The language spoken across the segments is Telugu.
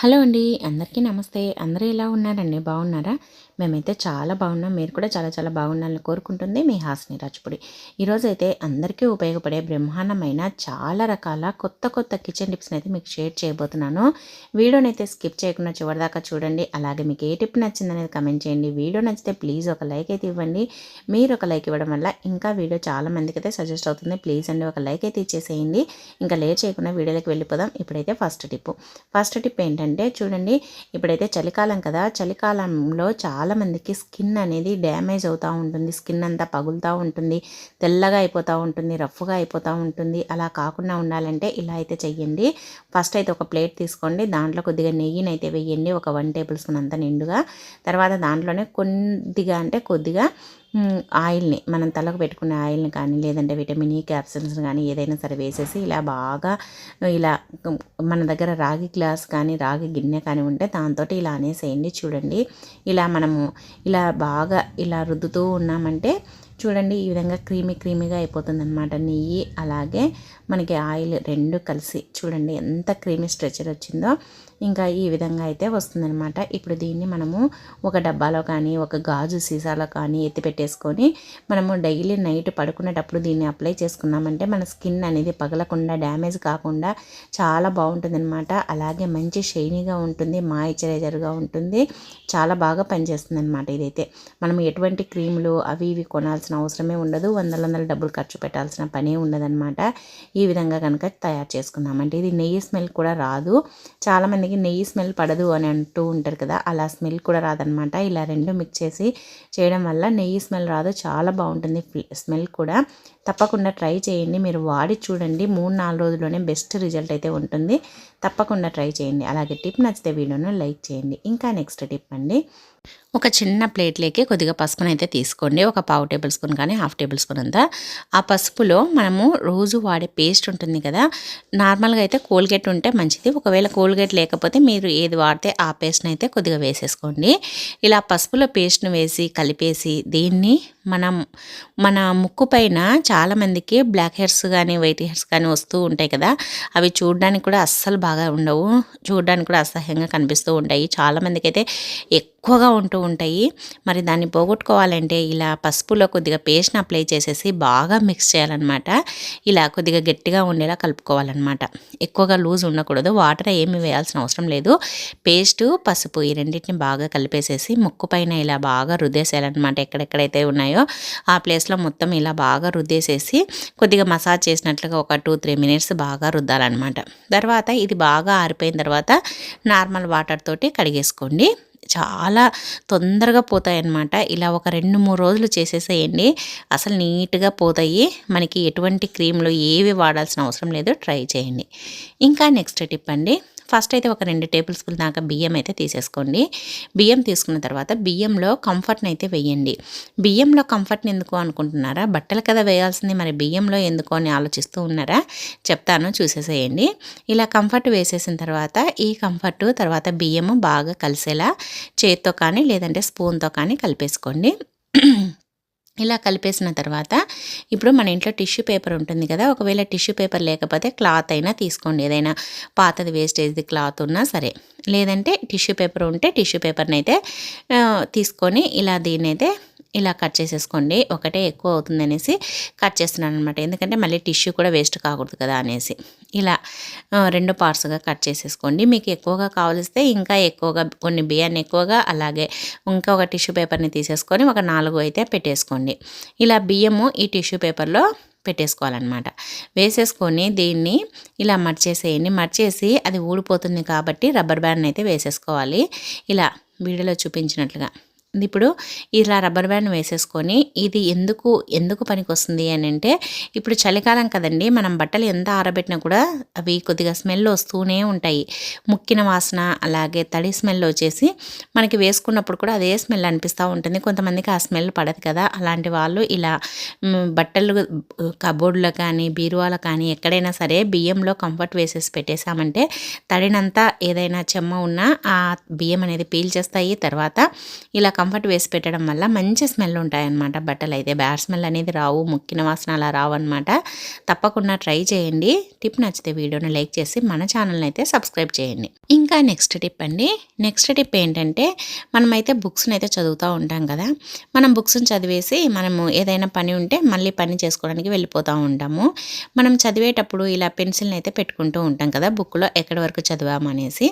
హలో అండి అందరికీ నమస్తే. అందరూ ఎలా ఉన్నారండి? బాగున్నారా? మేమైతే చాలా బాగున్నాం. మీరు కూడా చాలా చాలా బాగున్నారని కోరుకుంటుంది మీ హాస్ని రాజపుడి. ఈరోజైతే అందరికీ ఉపయోగపడే బ్రహ్మాండమైన చాలా రకాల కొత్త కొత్త కిచెన్ టిప్స్ని అయితే మీకు షేర్ చేయబోతున్నాను. వీడియోని అయితే స్కిప్ చేయకుండా చివరిదాకా చూడండి. అలాగే మీకు ఏ టిప్ నచ్చిందనేది కమెంట్ చేయండి. వీడియో నచ్చితే ప్లీజ్ ఒక లైక్ అయితే ఇవ్వండి. మీరు ఒక లైక్ ఇవ్వడం వల్ల ఇంకా వీడియో చాలా మందికి అయితే సజెస్ట్ అవుతుంది. ప్లీజ్ అండి ఒక లైక్ అయితే ఇచ్చేసేయండి. ఇంకా లేట్ చేయకుండా వీడియోలోకి వెళ్ళిపోదాం. ఇప్పుడైతే ఫస్ట్ టిప్ ఫస్ట్ టిప్ ఏంటంటే చూడండి ఇప్పుడైతే చలికాలం కదా చలికాలంలో చాలామందికి స్కిన్ అనేది డ్యామేజ్ అవుతూ ఉంటుంది. స్కిన్ అంతా పగులుతూ ఉంటుంది తెల్లగా అయిపోతూ ఉంటుంది రఫ్గా అయిపోతూ ఉంటుంది. అలా కాకుండా ఉండాలంటే ఇలా అయితే చెయ్యండి. ఫస్ట్ అయితే ఒక ప్లేట్ తీసుకోండి దాంట్లో కొద్దిగా నెయ్యిని అయితే వేయండి ఒక వన్ టేబుల్ స్పూన్ అంత నిండుగా. తర్వాత దాంట్లోనే కొద్దిగా అంటే కొద్దిగా ఆయిల్ని మనం తలకు పెట్టుకునే ఆయిల్ని కానీ లేదంటే విటమిన్ ఈ క్యాప్సిల్స్ కానీ ఏదైనా సరే వేసేసి ఇలా బాగా ఇలా మన దగ్గర రాగి గ్లాస్ కానీ రాగి గిన్నె కానీ ఉంటే దాంతో ఇలా అనేసేయండి. చూడండి ఇలా మనము ఇలా బాగా ఇలా రుద్దుతూ ఉన్నామంటే చూడండి ఈ విధంగా క్రీమీ క్రీమీగా అయిపోతుంది అనమాట నెయ్యి అలాగే మనకి ఆయిల్ రెండు కలిసి చూడండి ఎంత క్రీమీ స్ట్రెచర్ వచ్చిందో ఇంకా ఈ విధంగా అయితే వస్తుందనమాట ఇప్పుడు దీన్ని మనము ఒక డబ్బాలో కానీ ఒక గాజు సీసాలో కానీ ఎత్తి పెట్టేసుకొని మనము డైలీ నైట్ పడుకునేటప్పుడు దీన్ని అప్లై చేసుకున్నామంటే మన స్కిన్ అనేది పగలకుండా డ్యామేజ్ కాకుండా చాలా బాగుంటుందన్నమాట. అలాగే మంచి షైనీగా ఉంటుంది మాయిశ్చరైజర్గా ఉంటుంది చాలా బాగా పనిచేస్తుంది అనమాట ఇదైతే. మనం ఎటువంటి క్రీములు అవి ఇవి కొనాల్సిన అవసరమే ఉండదు వందల వందల డబ్బులు ఖర్చు పెట్టాల్సిన పనే ఉండదన్నమాట. ఈ విధంగా కనుక తయారు చేసుకున్నామంటే ఇది నెయ్యి స్మెల్ కూడా రాదు. చాలామందికి నెయ్యి స్మెల్ పడదు అని అంటూ ఉంటారు కదా అలా స్మెల్ కూడా రాదనమాట. ఇలా రెండు మిక్స్ చేసి చేయడం వల్ల నెయ్యి స్మెల్ రాదు. చాలా బాగుంటుంది స్మెల్ కూడా. తప్పకుండా ట్రై చేయండి. మీరు వాడి చూడండి. మూడు నాలుగు రోజుల్లోనే బెస్ట్ రిజల్ట్ అయితే ఉంటుంది. తప్పకుండా ట్రై చేయండి. అలాగే టిప్ నచ్చితే వీడియోను లైక్ చేయండి. ఇంకా నెక్స్ట్ టిప్ అండి. ఒక చిన్న ప్లేట్లోకి కొద్దిగా పసుపుని అయితే తీసుకోండి. ఒక పావు టేబుల్ స్పూన్ కానీ హాఫ్ టేబుల్ స్పూన్ అంతా. ఆ పసుపులో మనము రోజు వాడే పేస్ట్ ఉంటుంది కదా నార్మల్గా అయితే కోల్గేట్ ఉంటే మంచిది. ఒకవేళ కోల్గేట్ లేకపోతే మీరు ఏది వాడితే ఆ పేస్ట్ని అయితే కొద్దిగా వేసేసుకోండి. ఇలా పసుపులో పేస్ట్ను వేసి కలిపేసి దీన్ని? మనం మన ముక్కు పైన చాలామందికి బ్లాక్ హెయిర్స్ కానీ వైట్ హెయిర్స్ కానీ వస్తూ ఉంటాయి కదా. అవి చూడడానికి కూడా అస్సలు బాగా ఉండవు. చూడడానికి కూడా అసహ్యంగా కనిపిస్తూ ఉంటాయి. చాలామందికి అయితే ఎక్కువగా ఉంటూ ఉంటాయి. మరి దాన్ని పోగొట్టుకోవాలంటే ఇలా పసుపులో కొద్దిగా పేస్ట్ని అప్లై చేసేసి బాగా మిక్స్ చేయాలన్నమాట. ఇలా కొద్దిగా గట్టిగా ఉండేలా కలుపుకోవాలన్నమాట. ఎక్కువగా లూజ్ ఉండకూడదు. వాటర్ ఏమి వేయాల్సిన అవసరం లేదు. పేస్ట్ పసుపు ఈ రెండింటిని బాగా కలిపేసేసి ముక్కు పైన ఇలా బాగా రుద్దేసేయాలన్నమాట. ఎక్కడెక్కడైతే ఉన్నాయో ఆ ప్లేస్లో మొత్తం ఇలా బాగా రుద్దేసేసి కొద్దిగా మసాజ్ చేసినట్లుగా ఒక టూ త్రీ మినిట్స్ బాగా రుద్దాలన్నమాట. తర్వాత ఇది బాగా ఆరిపోయిన తర్వాత నార్మల్ వాటర్ తోటి కడిగేసుకోండి. చాలా తొందరగా పోతాయి అన్నమాట ఇలా ఒక రెండు మూడు రోజులు చేసేసేయండి. అసలు నీట్గా పోతాయి. మనకి ఎటువంటి క్రీమ్లు ఏవి వాడాల్సిన అవసరం లేదు. ట్రై చేయండి. ఇంకా నెక్స్ట్ టిప్ అండి. ఫస్ట్ అయితే ఒక రెండు టేబుల్ స్పూన్ దాకా బియ్యం అయితే తీసేసుకోండి. బియ్యం తీసుకున్న తర్వాత బియ్యంలో కంఫర్ట్ని అయితే వేయండి. బియ్యంలో కంఫర్ట్ని ఎందుకు అనుకుంటున్నారా? బట్టలు కదా వేయాల్సింది మరి బియ్యంలో ఎందుకు అని ఆలోచిస్తూ ఉన్నారా? చెప్తాను చూసేసేయండి. ఇలా కంఫర్ట్ వేసేసిన తర్వాత ఈ కంఫర్ట్ తర్వాత బియ్యము బాగా కలిసేలా చేత్తో కానీ లేదంటే స్పూన్తో కానీ కలిపేసుకోండి. ఇలా కలిపేసిన తర్వాత ఇప్పుడు మన ఇంట్లో టిష్యూ పేపర్ ఉంటుంది కదా ఒకవేళ టిష్యూ పేపర్ లేకపోతే క్లాత్ అయినా తీసుకోండి. ఏదైనా పాతది వేస్టేజ్ది క్లాత్ ఉన్నా సరే. లేదంటే టిష్యూ పేపర్ ఉంటే టిష్యూ పేపర్ని అయితే తీసుకొని ఇలా దీన్ని అయితే ఇలా కట్ చేసేసుకోండి. ఒకటే ఎక్కువ అవుతుంది అనేసి కట్ చేస్తున్నాను అనమాట ఎందుకంటే మళ్ళీ టిష్యూ కూడా వేస్ట్ కాకూడదు కదా అనేసి. ఇలా రెండు పార్ట్స్గా కట్ చేసేసుకోండి. మీకు ఎక్కువగా కావలిస్తే ఇంకా ఎక్కువగా కొన్ని బియ్యాన్ని ఎక్కువగా అలాగే ఇంకా ఒక టిష్యూ పేపర్ని తీసేసుకొని ఒక నాలుగు అయితే పెట్టేసుకోండి. ఇలా బియ్యము ఈ టిష్యూ పేపర్లో పెట్టేసుకోవాలన్నమాట. వేసేసుకొని దీన్ని ఇలా మర్చేసేయండి. మర్చేసి అది ఊడిపోతుంది కాబట్టి రబ్బర్ బ్యాండ్ అయితే వేసేసుకోవాలి. ఇలా వీడియోలో చూపించినట్లుగా. ఇప్పుడు ఇలా రబ్బర్ బ్యాండ్ వేసేసుకొని ఇది ఎందుకు ఎందుకు పనికి వస్తుంది అని అంటే ఇప్పుడు చలికాలం కదండి మనం బట్టలు ఎంత ఆరబెట్టినా కూడా అవి కొద్దిగా స్మెల్ వస్తూనే ఉంటాయి. ముక్కిన వాసన అలాగే తడి స్మెల్ వచ్చేసి మనకి వేసుకున్నప్పుడు కూడా అదే స్మెల్ అనిపిస్తూ ఉంటుంది. కొంతమందికి ఆ స్మెల్ పడదు కదా అలాంటి వాళ్ళు ఇలా బట్టలు కబోర్డ్లో కానీ బీరువాలో కానీ ఎక్కడైనా సరే బియ్యంలో కంఫర్ట్ వేసేసి పెట్టేశామంటే తడినంతా ఏదైనా చెమ్మ ఉన్నా ఆ బియ్యం అనేది పీల్చేస్తాయి తర్వాత ఇలా కంఫర్ట్ కంఫర్ట్ వేసి పెట్టడం వల్ల మంచి స్మెల్ ఉంటాయన్నమాట. బట్టలు అయితే బ్యాడ్ స్మెల్ అనేది రావు ముక్కిన వాసన అలా రావు అనమాట తప్పకుండా ట్రై చేయండి. టిప్ నచ్చితే వీడియోని లైక్ చేసి మన ఛానల్ని అయితే సబ్స్క్రైబ్ చేయండి. ఇంకా నెక్స్ట్ టిప్ అండి. నెక్స్ట్ టిప్ ఏంటంటే మనమైతే బుక్స్ని అయితే చదువుతూ ఉంటాం కదా. మనం బుక్స్ని చదివేసి మనము ఏదైనా పని ఉంటే మళ్ళీ పని చేసుకోవడానికి వెళ్ళిపోతూ ఉంటాము. మనం చదివేటప్పుడు ఇలా పెన్సిల్ని అయితే పెట్టుకుంటూ ఉంటాం కదా బుక్లో ఎక్కడి వరకు చదివామనేసి.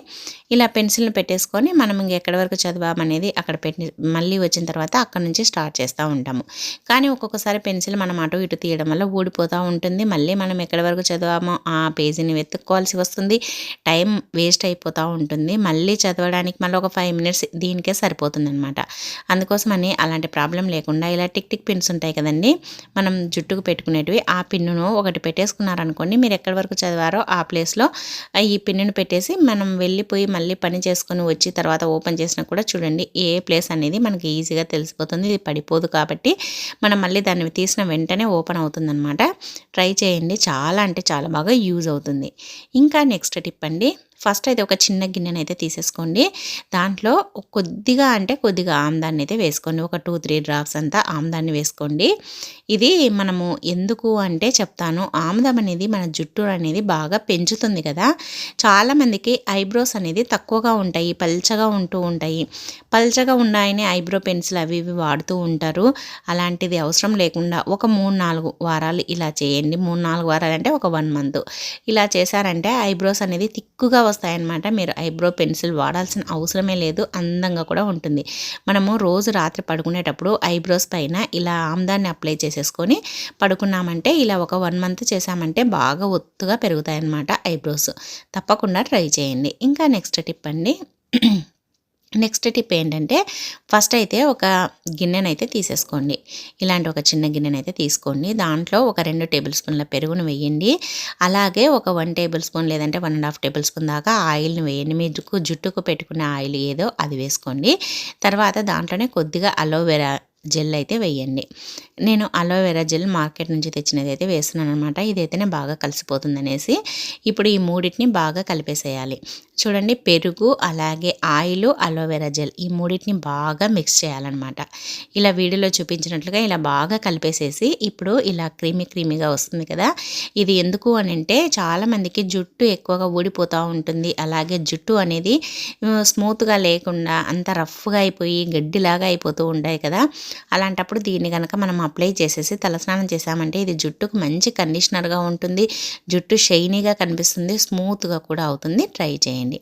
ఇలా పెన్సిల్ని పెట్టేసుకొని మనం ఇంక ఎక్కడి వరకు చదివామనేది అక్కడ పెట్టి మళ్ళీ వచ్చిన తర్వాత అక్కడ నుంచి స్టార్ట్ చేస్తూ ఉంటాము. కానీ ఒక్కొక్కసారి పెన్సిల్ మనం అటు ఇటు తీయడం వల్ల ఊడిపోతూ ఉంటుంది. మళ్ళీ మనం ఎక్కడి వరకు చదివామో ఆ పేజీని వెతుక్కోవాల్సి వస్తుంది. టైం వేస్ట్ అయిపోతూ ఉంటుంది. మళ్ళీ చదవడానికి మళ్ళీ ఒక ఫైవ్ మినిట్స్ దీనికే సరిపోతుంది అనమాట అందుకోసమని అలాంటి ప్రాబ్లం లేకుండా ఇలా టిక్ టిక్ పిన్స్ ఉంటాయి కదండి మనం జుట్టుకు పెట్టుకునేటివి ఆ పిన్నును ఒకటి పెట్టేసుకున్నారనుకోండి మీరు ఎక్కడి వరకు చదివారో ఆ ప్లేస్లో ఈ పిన్నును పెట్టేసి మనం వెళ్ళిపోయి మళ్ళీ పని చేసుకొని వచ్చి తర్వాత ఓపెన్ చేసినా కూడా చూడండి ఏ ప్లేస్ అనేది మనకి ఈజీగా తెలిసిపోతుంది. ఇది పడిపోదు కాబట్టి మనం మళ్ళీ దాన్ని తీసిన వెంటనే ఓపెన్ అవుతుందన్నమాట. ట్రై చేయండి. చాలా అంటే చాలా బాగా యూజ్ అవుతుంది. ఇంకా నెక్స్ట్ టిప్ అండి. ఫస్ట్ అయితే ఒక చిన్న గిన్నెని అయితే తీసేసుకోండి. దాంట్లో కొద్దిగా అంటే కొద్దిగా ఆమ్దాన్ని అయితే వేసుకోండి. ఒక టూ త్రీ డ్రాప్స్ అంతా ఆమ్దాన్ని వేసుకోండి. ఇది మనము ఎందుకు అంటే చెప్తాను. ఆముదం అనేది మన జుట్టు అనేది బాగా పెంచుతుంది కదా. చాలామందికి ఐబ్రోస్ అనేది తక్కువగా ఉంటాయి పల్చగా ఉంటూ ఉంటాయి. పల్చగా ఉన్నాయని ఐబ్రో పెన్సిల్ అవి ఇవి వాడుతూ ఉంటారు. అలాంటిది అవసరం లేకుండా ఒక మూడు నాలుగు వారాలు ఇలా చేయండి. మూడు నాలుగు వారాలు అంటే ఒక వన్ మంత్. ఇలా చేశారంటే ఐబ్రోస్ అనేది తిక్కుగా వస్తాయన్నమాట. మీరు ఐబ్రో పెన్సిల్ వాడాల్సిన అవసరమే లేదు. అందంగా కూడా ఉంటుంది. మనము రోజు రాత్రి పడుకునేటప్పుడు ఐబ్రోస్ పైన ఇలా ఆమ్దాన్ని అప్లై చేసేసుకొని పడుకున్నామంటే ఇలా ఒక వన్ మంత్ చేసామంటే బాగా ఒత్తుగా పెరుగుతాయన్నమాట ఐబ్రోస్. తప్పకుండా ట్రై చేయండి. ఇంకా నెక్స్ట్ టిప్ అండి. నెక్స్ట్ టిప్ ఏంటంటే ఫస్ట్ అయితే ఒక గిన్నెనైతే తీసేసుకోండి. ఇలాంటి ఒక చిన్న గిన్నెనైతే తీసుకోండి. దాంట్లో ఒక రెండు టేబుల్ స్పూన్ల పెరుగును వేయండి. అలాగే ఒక వన్ టేబుల్ స్పూన్ లేదంటే one and half tablespoon దాకా ఆయిల్ని వేయండి. మీకు జుట్టుకు పెట్టుకునే ఆయిల్ ఏదో అది వేసుకోండి. తర్వాత దాంట్లోనే కొద్దిగా అలోవెరా జెల్ అయితే వేయండి. నేను అలోవెరా జెల్ మార్కెట్ నుంచి తెచ్చినది అయితే వేస్తున్నాను అనమాట ఇదైతేనే బాగా కలిసిపోతుంది అనేసి ఇప్పుడు ఈ మూడింటిని బాగా కలిపేసేయాలి. చూడండి పెరుగు అలాగే ఆయిల్ అలోవెరా జెల్ ఈ మూడింటిని బాగా మిక్స్ చేయాలన్నమాట. ఇలా వీడియోలో చూపించినట్లుగా ఇలా బాగా కలిపేసేసి ఇప్పుడు ఇలా క్రీమీ క్రీమీగా వస్తుంది కదా. ఇది ఎందుకు అని అంటే చాలామందికి జుట్టు ఎక్కువగా ఊడిపోతూ ఉంటుంది. అలాగే జుట్టు అనేది స్మూత్గా లేకుండా అంత రఫ్గా అయిపోయి గడ్డిలాగా అయిపోతూ ఉంటాయి కదా. అలాంటప్పుడు దీన్ని కనుక మనం అప్లై చేసేసి తలస్నానం చేసామంటే ఇది జుట్టుకు మంచి కండిషనర్గా ఉంటుంది. జుట్టు షైనీగా కనిపిస్తుంది. స్మూత్గా కూడా అవుతుంది. ట్రై చేయండి.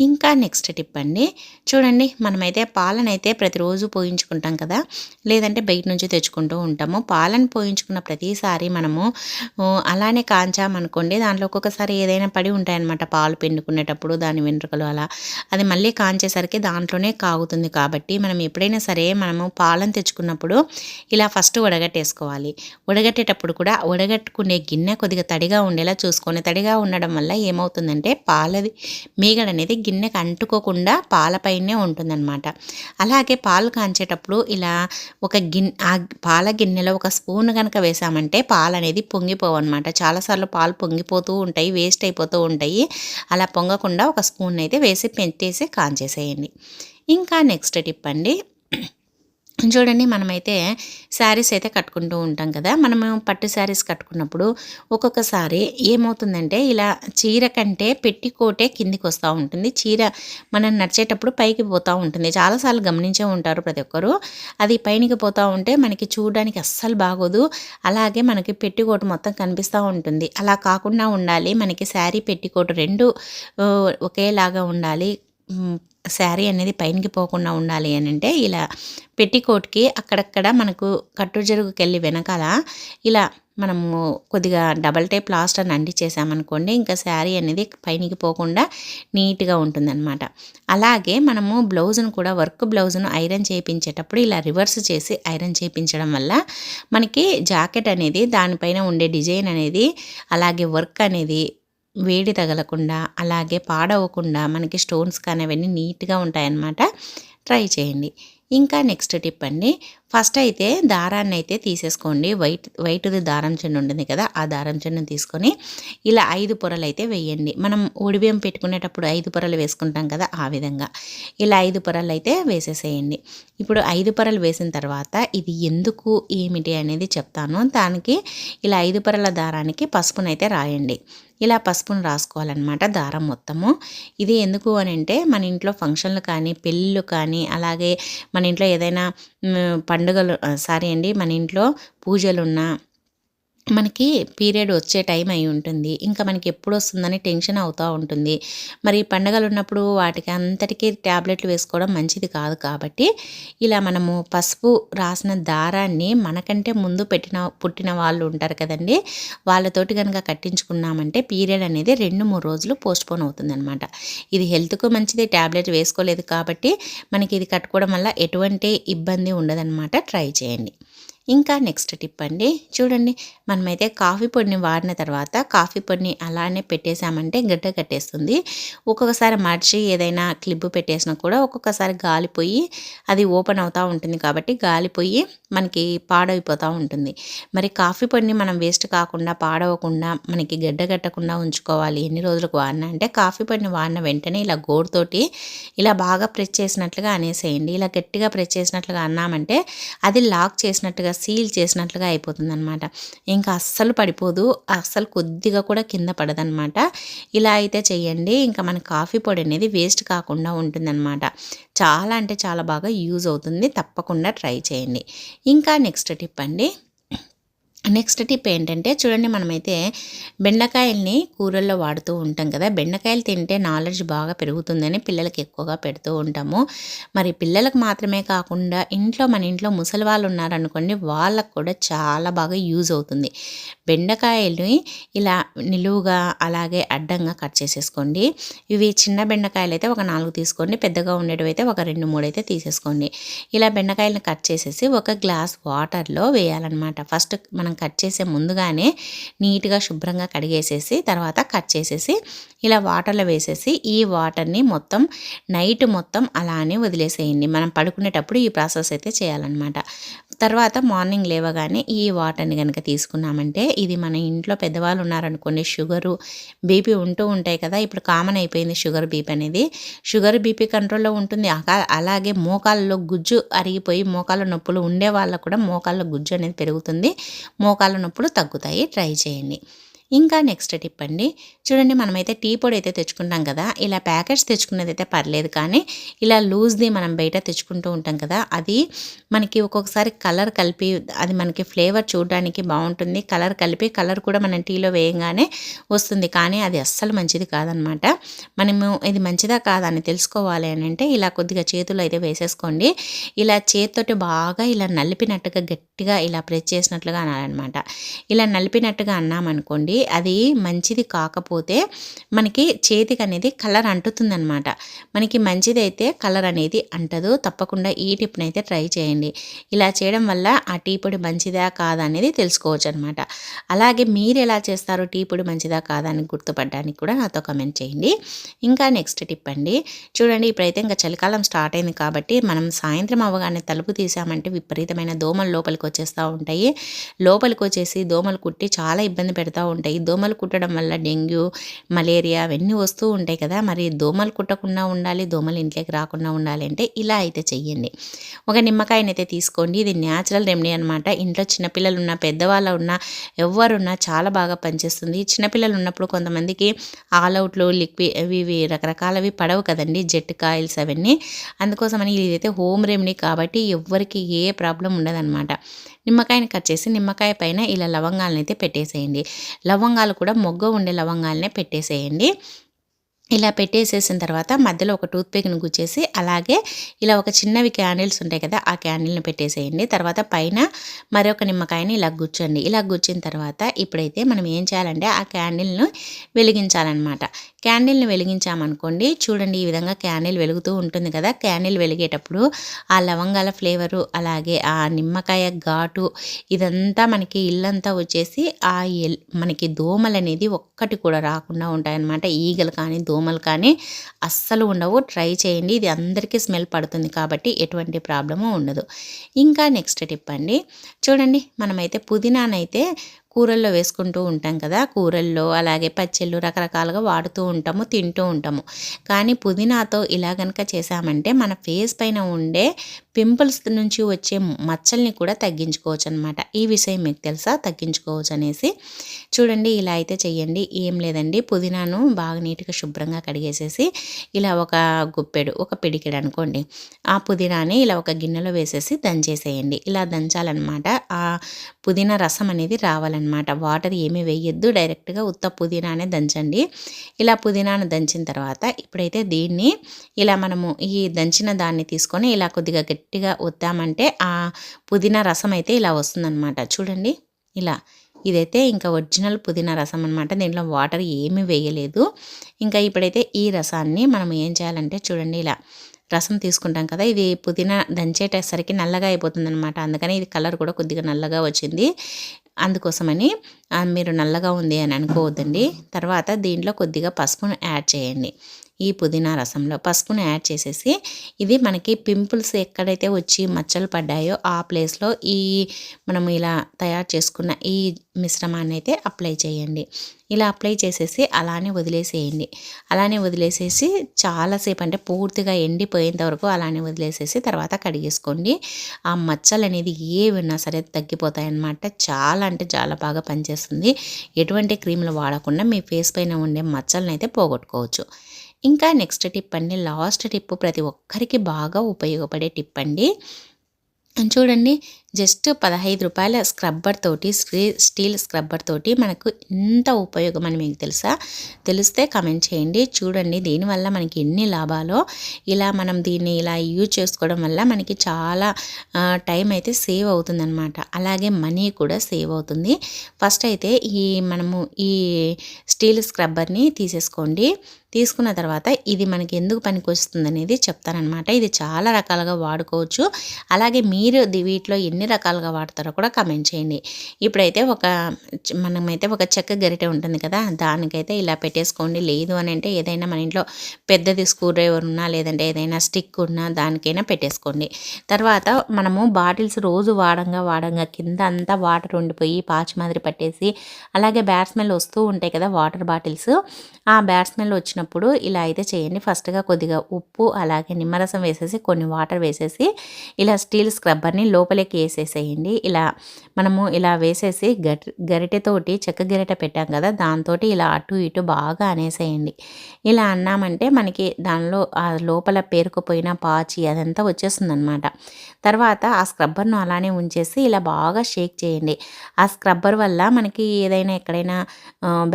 ఇంకా నెక్స్ట్ టిప్ అండి. చూడండి మనమైతే పాలనైతే ప్రతిరోజు పోయించుకుంటాం కదా. లేదంటే బయట నుంచి తెచ్చుకుంటూ ఉంటాము. పాలను పోయించుకున్న ప్రతిసారి మనము అలానే కాంచామనుకోండి దాంట్లో ఒక్కొక్కసారి ఏదైనా పడి ఉంటాయన్నమాట. పాలు పిండుకునేటప్పుడు దాని వెంట్రుకలు అలా. అది మళ్ళీ కాంచేసరికి దాంట్లోనే కాగుతుంది కాబట్టి మనం ఎప్పుడైనా సరే మనము పాలను తెచ్చుకున్నప్పుడు ఇలా ఫస్ట్ ఉడగట్టేసుకోవాలి ఉడగట్టేటప్పుడు కూడా ఉడగట్టుకునే గిన్నె కొద్దిగా తడిగా ఉండేలా చూసుకొని తడిగా ఉండడం వల్ల ఏమవుతుందంటే పాలది మీగడ అనేది గిన్నెకి అంటుకోకుండా పాలపైనే ఉంటుందన్నమాట. అలాగే పాలు కాంచేటప్పుడు ఇలా ఒక గిన్నె ఆ పాల గిన్నెలో ఒక స్పూన్ కనుక వేసామంటే పాలు అనేది పొంగిపోవన్నమాట చాలాసార్లు పాలు పొంగిపోతూ ఉంటాయి వేస్ట్ అయిపోతూ ఉంటాయి. అలా పొంగకుండా ఒక స్పూన్ అయితే వేసి పెట్టేసి కాంచేసేయండి. ఇంకా నెక్స్ట్ టిప్ అండి. చూడండి మనమైతే శారీస్ అయితే కట్టుకుంటూ ఉంటాం కదా. మనము పట్టు శారీస్ కట్టుకున్నప్పుడు ఒక్కొక్కసారి ఏమవుతుందంటే ఇలా చీర కంటే పెట్టికోటే కిందికి వస్తూ ఉంటుంది. చీర మనం నడిచేటప్పుడు పైకి పోతూ ఉంటుంది. చాలాసార్లు గమనించే ఉంటారు ప్రతి ఒక్కరు. అది పైనకి పోతూ ఉంటే మనకి చూడడానికి అస్సలు బాగోదు. అలాగే మనకి పెట్టికోటు మొత్తం కనిపిస్తూ ఉంటుంది. అలా కాకుండా ఉండాలి. మనకి శారీ పెట్టికోటు రెండు ఒకేలాగా ఉండాలి. శారీ అనేది పైనకి పోకుండా ఉండాలి అని అంటే ఇలా పెట్టికోట్కి అక్కడక్కడ మనకు కట్టు జరుగుకెళ్ళి వెనకాల ఇలా మనము కొద్దిగా డబల్ టైప్ అండి చేసామనుకోండి ఇంకా శారీ అనేది పైనకి పోకుండా నీట్గా ఉంటుందన్నమాట. అలాగే మనము బ్లౌజ్ను కూడా వర్క్ బ్లౌజ్ను ఐరన్ చేయించేటప్పుడు ఇలా రివర్స్ చేసి ఐరన్ చేయించడం వల్ల మనకి జాకెట్ అనేది దానిపైన ఉండే డిజైన్ అనేది అలాగే వర్క్ అనేది వేడి తగలకుండా అలాగే పాడవకుండా మనకి స్టోన్స్ కానీ అవన్నీ నీట్గా ఉంటాయన్నమాట. ట్రై చేయండి. ఇంకా నెక్స్ట్ టిప్ అండి. ఫస్ట్ అయితే దారాన్ని అయితే తీసేసుకోండి. వైట్ వైట్ది దారం చెండు ఉంటుంది కదా ఆ దారం చెన్ను తీసుకొని ఇలా ఐదు పొరలు అయితే వేయండి. మనం ఉడిబియ్యం పెట్టుకునేటప్పుడు ఐదు పొరలు వేసుకుంటాం కదా ఆ విధంగా. ఇలా ఐదు పొరలు అయితే వేసేసేయండి. ఇప్పుడు ఐదు పొరలు వేసిన తర్వాత ఇది ఎందుకు ఏమిటి అనేది చెప్తాను. దానికి ఇలా ఐదు పొరల దారానికి పసుపునైతే రాయండి. ఇలా పసుపును రాసుకోవాలన్నమాట దారం మొత్తము. ఇది ఎందుకు అని అంటే మన ఇంట్లో ఫంక్షన్లు కానీ పెళ్ళిళ్ళు కానీ అలాగే మన ఇంట్లో ఏదైనా పండుగలు సారీ అండి మన ఇంట్లో పూజలున్నా మనకి పీరియడ్ వచ్చే టైం అయి ఉంటుంది. ఇంకా మనకి ఎప్పుడు వస్తుందని టెన్షన్ అవుతూ ఉంటుంది. మరి పండగలు ఉన్నప్పుడు వాటికి అంతటికీ ట్యాబ్లెట్లు వేసుకోవడం మంచిది కాదు కాబట్టి ఇలా మనము పసుపు రాసిన దారాన్ని మనకంటే ముందు పెట్టిన పుట్టిన వాళ్ళు ఉంటారు కదండి. వాళ్ళతోటి కనుక కట్టించుకున్నామంటే పీరియడ్ అనేది రెండు మూడు రోజులు పోస్ట్పోన్ అవుతుందన్నమాట. ఇది హెల్త్కు మంచిది ట్యాబ్లెట్ వేసుకోలేదు కాబట్టి మనకి ఇది కట్టుకోవడం వల్ల ఎటువంటి ఇబ్బంది ఉండదన్నమాట. ట్రై చేయండి. ఇంకా నెక్స్ట్ టిప్ అండి. చూడండి మనమైతే కాఫీ పొడిని వాడిన తర్వాత కాఫీ పొడిని అలానే పెట్టేశామంటే గడ్డ కట్టేస్తుంది. ఒక్కొక్కసారి మర్చి ఏదైనా క్లిబ్ పెట్టేసినా కూడా ఒక్కొక్కసారి గాలిపోయి అది ఓపెన్ అవుతూ ఉంటుంది కాబట్టి గాలిపోయి మనకి పాడైపోతూ ఉంటుంది. మరి కాఫీ పొడిని మనం వేస్ట్ కాకుండా పాడవకుండా మనకి గడ్డ కట్టకుండా ఉంచుకోవాలి. ఎన్ని రోజులకు వాడినా అంటే కాఫీ పొడిని వాడిన వెంటనే ఇలా గోడుతోటి ఇలా బాగా ప్రెస్ చేసినట్లుగా అనేసేయండి. ఇలా గట్టిగా ప్రెస్ చేసినట్లుగా అన్నామంటే అది లాక్ చేసినట్టుగా సీల్ చేసినట్లుగా అయిపోతుంది అనమాట ఇంకా అస్సలు పడిపోదు. అస్సలు కొద్దిగా కూడా కింద పడదనమాట ఇలా అయితే చేయండి ఇంకా మన కాఫీ పొడి అనేది వేస్ట్ కాకుండా ఉంటుందన్నమాట. చాలా అంటే చాలా బాగా యూజ్ అవుతుంది. తప్పకుండా ట్రై చేయండి. ఇంకా నెక్స్ట్ టిప్ అండి. నెక్స్ట్ టిప్ ఏంటంటే చూడండి మనమైతే బెండకాయల్ని కూరల్లో వాడుతూ ఉంటాం కదా. బెండకాయలు తింటే నాలెడ్జ్ బాగా పెరుగుతుందని పిల్లలకి ఎక్కువగా పెడుతూ ఉంటాము. మరి పిల్లలకు మాత్రమే కాకుండా ఇంట్లో మన ఇంట్లో ముసలి వాళ్ళు ఉన్నారనుకోండి వాళ్ళకు కూడా చాలా బాగా యూజ్ అవుతుంది. బెండకాయల్ని ఇలా నిలువుగా అలాగే అడ్డంగా కట్ చేసేసుకోండి. ఇవి చిన్న బెండకాయలు అయితే ఒక నాలుగు తీసుకోండి పెద్దగా ఉండేటివి అయితే ఒక రెండు మూడు అయితే తీసేసుకోండి. ఇలా బెండకాయలను కట్ చేసేసి ఒక గ్లాస్ వాటర్లో వేయాలన్నమాట. ఫస్ట్ మనం కట్ చేసే ముందుగానే నీట్గా శుభ్రంగా కడిగేసేసి తర్వాత కట్ చేసేసి ఇలా వాటర్లో వేసేసి ఈ వాటర్ని మొత్తం నైట్ మొత్తం అలానే వదిలేసేయండి. మనం పడుకునేటప్పుడు ఈ ప్రాసెస్ అయితే చేయాలన్నమాట. తర్వాత మార్నింగ్ లేవగానే ఈ వాటర్ని కనుక తీసుకున్నామంటే ఇది మన ఇంట్లో పెద్దవాళ్ళు ఉన్నారనుకోండి షుగరు బీపీ ఉంటూ ఉంటాయి కదా ఇప్పుడు కామన్ అయిపోయింది షుగర్ బీపీ అనేది. షుగర్ బీపీ కంట్రోల్లో ఉంటుంది. అలాగే మోకాళ్ళలో గుజ్జు అరిగిపోయి మోకాళ్ళ నొప్పులు ఉండే వాళ్ళకు కూడా మోకాళ్ళ గుజ్జు అనేది పెరుగుతుంది. మోకాళ్ళ నొప్పులు తగ్గుతాయి. ట్రై చేయండి. ఇంకా నెక్స్ట్ టిప్ అండి. చూడండి మనమైతే టీ పొడి అయితే తెచ్చుకుంటాం కదా. ఇలా ప్యాకెట్స్ తెచ్చుకున్నది అయితే పర్లేదు కానీ ఇలా లూజ్ది మనం బయట తెచ్చుకుంటూ ఉంటాం కదా. అది మనకి ఒక్కొక్కసారి కలర్ కలిపి అది మనకి ఫ్లేవర్ చూడడానికి బాగుంటుంది. కలర్ కలిపి కలర్ కూడా మనం టీలో వేయంగానే వస్తుంది. కానీ అది అస్సలు మంచిది కాదనమాట. మనము ఇది మంచిదా కాదా అని తెలుసుకోవాలి అని అంటే ఇలా కొద్దిగా చేతులు అయితే వేసేసుకోండి. ఇలా చేతితోటి బాగా ఇలా నలిపినట్టుగా గట్టిగా ఇలా ప్రెస్ చేసినట్లుగా అనాలన్నమాట. ఇలా నలిపినట్టుగా అన్నామనుకోండి అది మంచిది కాకపోతే మనకి చేతికి అనేది కలర్ అంటుతుందనమాట మనకి మంచిదైతే కలర్ అనేది అంటదు. తప్పకుండా ఈ టిప్ని అయితే ట్రై చేయండి. ఇలా చేయడం వల్ల ఆ టీ పొడి మంచిదా కాదా అనేది తెలుసుకోవచ్చు అనమాట అలాగే మీరు ఎలా చేస్తారు టీ పొడి మంచిదా కాదా అని గుర్తుపడడానికి కూడా నాతో కమెంట్ చేయండి. ఇంకా నెక్స్ట్ టిప్ అండి. చూడండి ఇప్పుడైతే ఇంకా చలికాలం స్టార్ట్ అయింది కాబట్టి మనం సాయంత్రం అవ్వగానే తలుపు తీసామంటే విపరీతమైన దోమలు లోపలికి వచ్చేస్తూ ఉంటాయి. లోపలికి వచ్చేసి దోమలు కుట్టి చాలా ఇబ్బంది పెడతా ఉంటాయి. ఉంటాయి. దోమలు కుట్టడం వల్ల డెంగ్యూ మలేరియా అవన్నీ వస్తూ ఉంటాయి కదా! మరి దోమలు కుట్టకుండా ఉండాలి దోమలు ఇంట్లోకి రాకుండా ఉండాలి అంటే ఇలా అయితే చెయ్యండి. ఒక నిమ్మకాయనైతే తీసుకోండి. ఇది న్యాచురల్ రెమెడీ అనమాట ఇంట్లో చిన్నపిల్లలు ఉన్న పెద్దవాళ్ళు ఉన్న ఎవరున్నా చాలా బాగా పనిచేస్తుంది. చిన్నపిల్లలు ఉన్నప్పుడు కొంతమందికి ఆల్ అవుట్లు లిక్విడ్ ఇవి రకరకాలవి పడవు కదండి. జెట్ కాయిల్స్ అవన్నీ. అందుకోసమని ఇదైతే హోమ్ రెమెడీ కాబట్టి ఎవరికి ఏ ప్రాబ్లం ఉండదన్నమాట. నిమ్మకాయని కట్ చేసి నిమ్మకాయ పైన ఇలా లవంగాలను అయితే పెట్టేసేయండి. లవంగాలు కూడా మొగ్గ ఉండే లవంగాలనే పెట్టేసేయండి. ఇలా పెట్టేసేసిన తర్వాత మధ్యలో ఒక టూత్ పిక్ని గుచ్చేసి అలాగే ఇలా ఒక చిన్నవి క్యాండిల్స్ ఉంటాయి కదా ఆ క్యాండిల్ని పెట్టేసేయండి. తర్వాత పైన మరొక నిమ్మకాయని ఇలా గుచ్చండి. ఇలా గుచ్చిన తర్వాత ఇప్పుడైతే మనం ఏం చేయాలంటే ఆ క్యాండిల్ను వెలిగించాలన్నమాట. క్యాండిల్ని వెలిగించామనుకోండి చూడండి ఈ విధంగా క్యాండిల్ వెలుగుతూ ఉంటుంది కదా క్యాండిల్ వెలిగేటప్పుడు ఆ లవంగాల ఫ్లేవరు అలాగే ఆ నిమ్మకాయ ఘాటు ఇదంతా మనకి ఇల్లంతా వచ్చేసి ఆ మనకి దోమలు అనేది ఒక్కటి కూడా రాకుండా ఉంటాయన్నమాట. ఈగలు కానీ దోమలు కానీ అస్సలు ఉండవు. ట్రై చేయండి. ఇది అందరికీ స్మెల్ పడుతుంది కాబట్టి ఎటువంటి ప్రాబ్లము ఉండదు. ఇంకా నెక్స్ట్ టిప్ అండి. చూడండి మనమైతే పుదీనానైతే కూరల్లో వేసుకుంటూ ఉంటాం కదా కూరల్లో అలాగే పచ్చళ్ళు రకరకాలుగా వాడుతూ ఉంటాము తింటూ ఉంటాము. కానీ పుదీనాతో ఇలా కనుక చేసామంటే మన ఫేస్ పైన ఉండే పింపుల్స్ నుంచి వచ్చే మచ్చల్ని కూడా తగ్గించుకోవచ్చు అనమాట ఈ విషయం మీకు తెలుసా? తగ్గించుకోవచ్చు అనేసి చూడండి ఇలా అయితే చెయ్యండి ఏం లేదండి. పుదీనాను బాగా నీట్గా శుభ్రంగా కడిగేసేసి ఇలా ఒక గుప్పెడు ఒక పిడికెడు అనుకోండి ఆ పుదీనాని ఇలా ఒక గిన్నెలో వేసేసి దంచేసేయండి. ఇలా దంచాలన్నమాట. ఆ పుదీనా రసం అనేది రావాలన్నమాట. వాటర్ ఏమీ వేయొద్దు. డైరెక్ట్గా ఉత్త పుదీనానే దంచండి. ఇలా పుదీనాను దంచిన తర్వాత ఇప్పుడైతే దీన్ని ఇలా మనము ఈ దంచిన దాన్ని తీసుకొని ఇలా కొద్దిగా గట్టిగా వద్దామంటే ఆ పుదీనా రసం అయితే ఇలా వస్తుందన్నమాట చూడండి. ఇలా ఇదైతే ఇంకా ఒరిజినల్ పుదీనా రసం అనమాట. దీంట్లో వాటర్ ఏమీ వేయలేదు. ఇంకా ఇప్పుడైతే ఈ రసాన్ని మనం ఏం చేయాలంటే చూడండి ఇలా రసం తీసుకుంటాం కదా ఇది పుదీనా దంచేటసరికి నల్లగా అయిపోతుంది అనమాట అందుకని ఇది కలర్ కూడా కొద్దిగా నల్లగా వచ్చింది. అందుకోసమని మీరు నల్లగా ఉంది అని అనుకోవద్దండి. తర్వాత దీంట్లో కొద్దిగా పసుపును యాడ్ చేయండి. ఈ పుదీనా రసంలో పసుపును యాడ్ చేసేసి ఇది మనకి పింపుల్స్ ఎక్కడైతే వచ్చి మచ్చలు పడ్డాయో ఆ ప్లేస్లో ఈ మనము ఇలా తయారు చేసుకున్న ఈ మిశ్రమాన్ని అయితే అప్లై చేయండి. ఇలా అప్లై చేసేసి అలానే వదిలేసేయండి. అలానే వదిలేసేసి చాలాసేపు అంటే పూర్తిగా ఎండిపోయేంత వరకు అలానే వదిలేసేసి తర్వాత కడిగేసుకోండి. ఆ మచ్చలు అనేది ఏవైనా సరే తగ్గిపోతాయన్నమాట. చాలా అంటే చాలా బాగా పనిచేస్తుంది. ఎటువంటి క్రీములు వాడకుండా మీ ఫేస్ పైన ఉండే మచ్చలను అయితే పోగొట్టుకోవచ్చు. ఇంకా నెక్స్ట్ టిప్ అండి లాస్ట్ టిప్ ప్రతి ఒక్కరికి బాగా ఉపయోగపడే టిప్ అండి. చూడండి జస్ట్ పదహైదు రూపాయల స్క్రబ్బర్ తోటి స్టీల్ స్క్రబ్బర్ తోటి మనకు ఎంత ఉపయోగం అని మీకు తెలుసా? తెలిస్తే కమెంట్ చేయండి. చూడండి దీనివల్ల మనకి ఎన్ని లాభాలో ఇలా మనం దీన్ని ఇలా యూజ్ చేసుకోవడం వల్ల మనకి చాలా టైం అయితే సేవ్ అవుతుందన్నమాట. అలాగే మనీ కూడా సేవ్ అవుతుంది. ఫస్ట్ అయితే ఈ మనము ఈ స్టీల్ స్క్రబ్బర్ని తీసేసుకోండి. తీసుకున్న తర్వాత ఇది మనకి ఎందుకు పనికి వస్తుంది అనేది చెప్తానమాట ఇది చాలా రకాలుగా వాడుకోవచ్చు. అలాగే మీరు వీటిలో ఎన్ని రకాలుగా వాడతారో కూడా కమెంట్ చేయండి. ఇప్పుడైతే ఒక మనమైతే ఒక చెక్క గరిటె ఉంటుంది కదా దానికైతే ఇలా పెట్టేసుకోండి. లేదు అని అంటే ఏదైనా మన ఇంట్లో పెద్దది స్క్రూ డ్రైవర్ ఉన్నా లేదంటే ఏదైనా స్టిక్ ఉన్నా దానికైనా పెట్టేసుకోండి. తర్వాత మనము బాటిల్స్ రోజు వాడంగా వాడంగా కింద అంతా వాటర్ ఉండిపోయి పాచి మాదిరి పట్టేసి అలాగే బ్యాట్స్మెల్ వస్తూ ఉంటాయి కదా వాటర్ బాటిల్స్. ఆ బ్యాట్స్మెన్లు స్మెల్ వచ్చినప్పుడు ఇలా అయితే చేయండి. ఫస్ట్గా కొద్దిగా ఉప్పు అలాగే నిమ్మరసం వేసేసి కొన్ని వాటర్ వేసేసి ఇలా స్టీల్ స్క్రబ్బర్ని లోపలికి వేసేసేయండి. ఇలా మనము ఇలా వేసేసి గరిటెతోటి చెక్క గరిటె పెట్టాం కదా దాంతో ఇలా అటు ఇటు బాగా అనేసేయండి. ఇలా అన్నామంటే మనకి దానిలో ఆ లోపల పేరుకుపోయిన పాచి అదంతా వచ్చేస్తుంది అనమాట తర్వాత ఆ స్క్రబ్బర్ను అలానే ఉంచేసి ఇలా బాగా షేక్ చేయండి. ఆ స్క్రబ్బర్ వల్ల మనకి ఏదైనా ఎక్కడైనా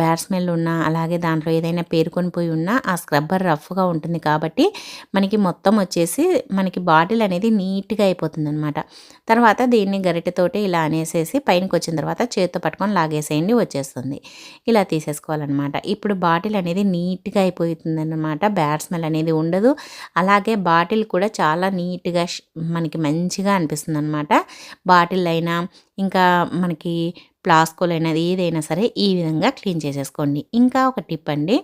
బ్యాడ్ స్మెల్ ఉన్నా అలాగే దాంట్లో ఏదైనా పేరుకొని పోయి ఉన్నా ఆ స్క్రబ్బర్ రఫ్గా ఉంటుంది కాబట్టి మనకి మొత్తం వచ్చేసి మనకి బాటిల్ అనేది నీట్గా అయిపోతుంది అనమాట తర్వాత దీన్ని గరిటెతోటి ఇలా అనేసేసి పైనకి వచ్చిన తర్వాత చేతితో పట్టుకొని లాగేసేయండి వచ్చేస్తుంది. ఇలా తీసేసుకోవాలన్నమాట. ఇప్పుడు బాటిల్ అనేది నీట్గా అయిపోతుంది అనమాట బ్యాడ్ స్మెల్ అనేది ఉండదు. అలాగే బాటిల్ కూడా చాలా నీట్గా మనకి మంచిగా అనిపిస్తుంది అనమాట బాటిల్ అయినా ఇంకా మనకి ప్లాస్కోలైనది ఏదైనా సరే ఈ విధంగా క్లీన్ చేసేసుకోండి. ఇంకా ఒక టిప్ అండి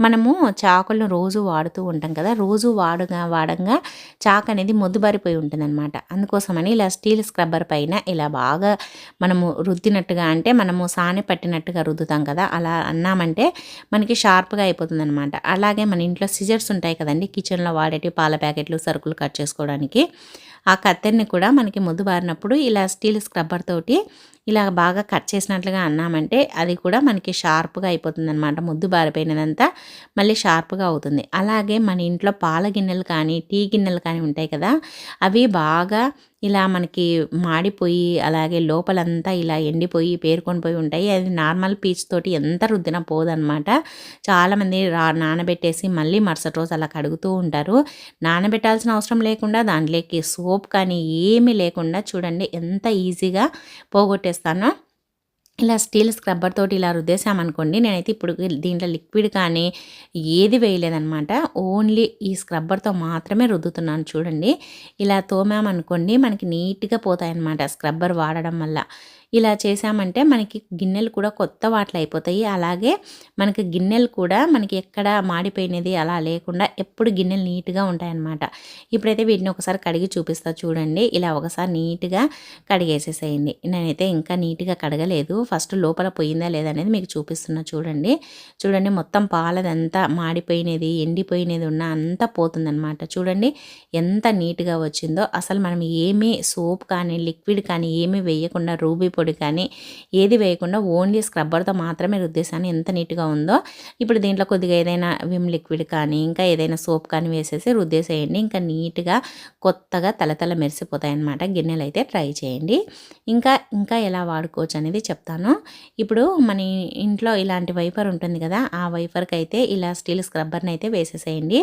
మనము చాకులను రోజు వాడుతూ ఉంటాం కదా రోజు వాడగా వాడంగా చాకు అనేది మొద్దుబారిపోయి ఉంటుంది అనమాట అందుకోసమని ఇలా స్టీల్ స్క్రబ్బర్ పైన ఇలా బాగా మనము రుద్దినట్టుగా అంటే మనము సాని పట్టినట్టుగా రుద్దుతాం కదా అలా అన్నామంటే మనకి షార్ప్గా అయిపోతుంది అనమాట అలాగే మన ఇంట్లో సిజర్స్ ఉంటాయి కదండి కిచెన్లో వాడేటి పాల ప్యాకెట్లు సరుకులు కట్ చేసుకోవడానికి. ఆ కత్తెర్ని కూడా మనకి ముద్దు బారినప్పుడు ఇలా స్టీల్ స్క్రబ్బర్ తోటి ఇలా బాగా కట్ చేసినట్లుగా అన్నామంటే అది కూడా మనకి షార్ప్గా అయిపోతుంది అనమాట ముద్దు బారిపోయినదంతా మళ్ళీ షార్ప్గా అవుతుంది. అలాగే మన ఇంట్లో పాల గిన్నెలు కానీ టీ గిన్నెలు కానీ ఉంటాయి కదా అవి బాగా ఇలా మనకి మాడిపోయి అలాగే లోపలంతా ఇలా ఎండిపోయి పేరుకొని పోయి ఉంటాయి. అది నార్మల్ పీచ్ తోటి ఎంత రుద్దినా పోదనమాట చాలామంది రా నానబెట్టేసి మళ్ళీ మరుసటి రోజు అలా కడుగుతూ ఉంటారు. నానబెట్టాల్సిన అవసరం లేకుండా దాంట్లోకి సోప్ కానీ ఏమీ లేకుండా చూడండి ఎంత ఈజీగా పోగొట్టే చేస్తాను. ఇలా స్టీల్ స్క్రబ్బర్ తోటి ఇలా రుద్దేశామనుకోండి నేనైతే ఇప్పుడు దీంట్లో లిక్విడ్ కానీ ఏది వేయలేదనమాట. ఓన్లీ ఈ స్క్రబ్బర్తో మాత్రమే రుద్దుతున్నాను చూడండి. ఇలా తోమామనుకోండి మనకి నీట్గా పోతాయన్నమాట స్క్రబ్బర్ వాడడం వల్ల. ఇలా చేసామంటే మనకి గిన్నెలు కూడా కొత్త వాట్లు అయిపోతాయి. అలాగే మనకి గిన్నెలు కూడా మనకి ఎక్కడ మాడిపోయినది అలా లేకుండా ఎప్పుడు గిన్నెలు నీట్గా ఉంటాయన్నమాట. ఇప్పుడైతే వీటిని ఒకసారి కడిగి చూపిస్తా చూడండి. ఇలా ఒకసారి నీట్గా కడిగేసేసేయండి. నేనైతే ఇంకా నీట్గా కడగలేదు. ఫస్ట్ లోపల పోయిందా లేదనేది మీకు చూపిస్తున్నా చూడండి. చూడండి మొత్తం పాలదంతా మాడిపోయినది ఎండిపోయినది ఉన్న అంతా పోతుందన్నమాట. చూడండి ఎంత నీట్గా వచ్చిందో. అసలు మనం ఏమీ సోప్ కానీ లిక్విడ్ కానీ ఏమీ వేయకుండా రూబీ పొడి కానీ ఏది వేయకుండా ఓన్లీ స్క్రబ్బర్తో మాత్రమే రుద్దేశాను. ఎంత నీట్గా ఉందో ఇప్పుడు దీంట్లో కొద్దిగా ఏదైనా విమ్ లిక్విడ్ కానీ ఇంకా ఏదైనా సోప్ కానీ వేసేసి రుద్దేసేయండి. ఇంకా నీట్గా కొత్తగా తలతల మెరిసిపోతాయి అన్నమాట గిన్నెలు అయితే ట్రై చేయండి. ఇంకా ఇంకా ఎలా వాడుకోవచ్చు అనేది చెప్తాను. ఇప్పుడు మన ఇంట్లో ఇలాంటి వైపర్ ఉంటుంది కదా ఆ వైపర్కి అయితే ఇలా స్టీల్ స్క్రబ్బర్ని అయితే వేసేసేయండి.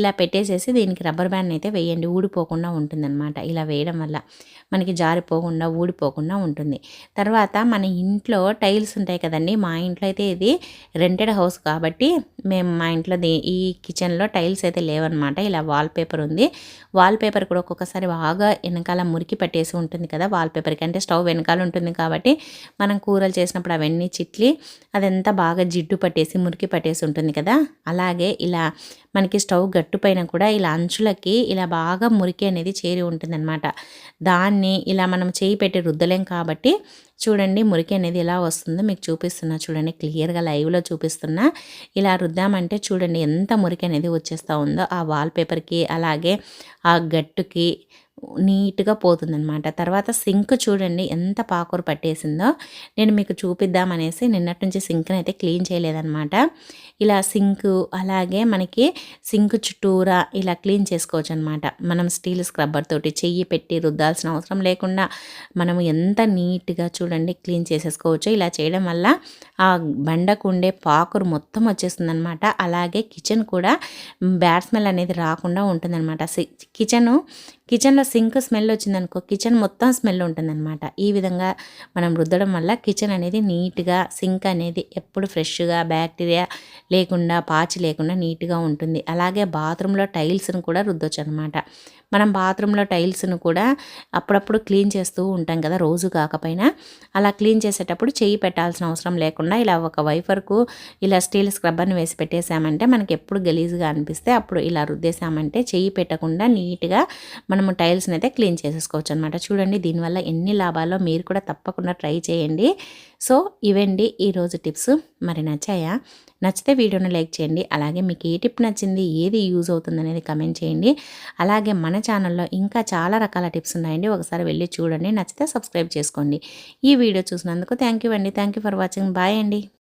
ఇలా పెట్టేసేసి దీనికి రబ్బర్ బ్యాండ్ అయితే వేయండి. ఊడిపోకుండా ఉంటుందన్నమాట. ఇలా వేయడం వల్ల మనకి జారిపోకుండా ఊడిపోకుండా ఉంటుంది. తర్వాత మన ఇంట్లో టైల్స్ ఉంటాయి కదండి మా ఇంట్లో అయితే ఇది రెంటెడ్ హౌస్ కాబట్టి మేము మా ఇంట్లో ఈ కిచెన్లో టైల్స్ అయితే లేవన్నమాట ఇలా వాల్ పేపర్ ఉంది. వాల్ పేపర్ కూడా ఒక్కొక్కసారి బాగా వెనకాల మురికి పట్టేసి ఉంటుంది కదా వాల్ పేపర్కి అంటే స్టవ్ వెనకాల ఉంటుంది కాబట్టి మనం కూరలు చేసినప్పుడు అవన్నీ చిట్లి అదంతా బాగా జిడ్డు పట్టేసి మురికి పట్టేసి ఉంటుంది కదా. అలాగే ఇలా మనకి స్టవ్ గట్టు పైన కూడా ఇలా అంచులకి ఇలా బాగా మురికి అనేది చేరి ఉంటుందన్నమాట. దాన్ని ఇలా మనం చేయి పెట్టి రుద్దలేం కాబట్టి చూడండి మురికి అనేది ఎలా వస్తుందో మీకు చూపిస్తున్నా. చూడండి క్లియర్గా లైవ్లో చూపిస్తున్నా. ఇలా రుద్దామంటే చూడండి ఎంత మురికి అనేది వచ్చేస్తూ ఉందో ఆ వాల్ పేపర్కి అలాగే ఆ గట్టుకి నీట్గా పోతుందనమాట తర్వాత సింక్ చూడండి ఎంత పాకూర పట్టేసిందో. నేను మీకు చూపిద్దామనేసి నిన్నటి నుంచి సింక్ని అయితే క్లీన్ చేయలేదనమాట ఇలా సింక్ అలాగే మనకి సింక్ చుట్టూరా ఇలా క్లీన్ చేసుకోవచ్చు అనమాట మనం స్టీల్ స్క్రబ్బర్ తోటి చెయ్యి పెట్టి రుద్దాల్సిన అవసరం లేకుండా మనము ఎంత నీట్గా చూడండి క్లీన్ చేసేసుకోవచ్చు ఇలా చేయడం వల్ల ఆ బండకు ఉండే పాకురు మొత్తం వచ్చేస్తుంది అనమాట అలాగే కిచెన్ కూడా బ్యాడ్ స్మెల్ అనేది రాకుండా ఉంటుందన్నమాట. కిచెను కిచెన్లో సింక్ స్మెల్ వచ్చిందనుకో కిచెన్ మొత్తం స్మెల్ ఉంటుందన్నమాట. ఈ విధంగా మనం రుద్దడం వల్ల కిచెన్ అనేది నీట్గా సింక్ అనేది ఎప్పుడు ఫ్రెష్గా బ్యాక్టీరియా లేకుండా పాచి లేకుండా నీట్గా ఉంటుంది. అలాగే బాత్రూంలో టైల్స్ని కూడా రుద్దొచ్చు అనమాట మనం బాత్రూంలో టైల్స్ను కూడా అప్పుడప్పుడు క్లీన్ చేస్తూ ఉంటాం కదా రోజు కాకపోయినా. అలా క్లీన్ చేసేటప్పుడు చెయ్యి పెట్టాల్సిన అవసరం లేకుండా ఇలా ఒక వైఫర్కు ఇలా స్టీల్ స్క్రబ్బర్ని వేసి పెట్టేసామంటే మనకి ఎప్పుడు గలీజ్గా అనిపిస్తే అప్పుడు ఇలా రుద్దేశామంటే చెయ్యి పెట్టకుండా నీట్గా మనము టైల్స్ని అయితే క్లీన్ చేసేసుకోవచ్చు అనమాట చూడండి దీనివల్ల ఎన్ని లాభాలో మీరు కూడా తప్పకుండా ట్రై చేయండి. సో ఇవండి ఈరోజు టిప్స్. మరి నచ్చాయా? నచ్చితే వీడియోను లైక్ చేయండి. అలాగే మీకు ఏ టిప్ నచ్చింది ఏది యూజ్ అవుతుంది అనేది కమెంట్ చేయండి. అలాగే మన ఛానల్లో ఇంకా చాలా రకాల టిప్స్ ఉన్నాయండి. ఒకసారి వెళ్ళి చూడండి. నచ్చితే సబ్స్క్రైబ్ చేసుకోండి. ఈ వీడియో చూసినందుకు థ్యాంక్ యూ అండి. Thank you for watching. Bye అండి.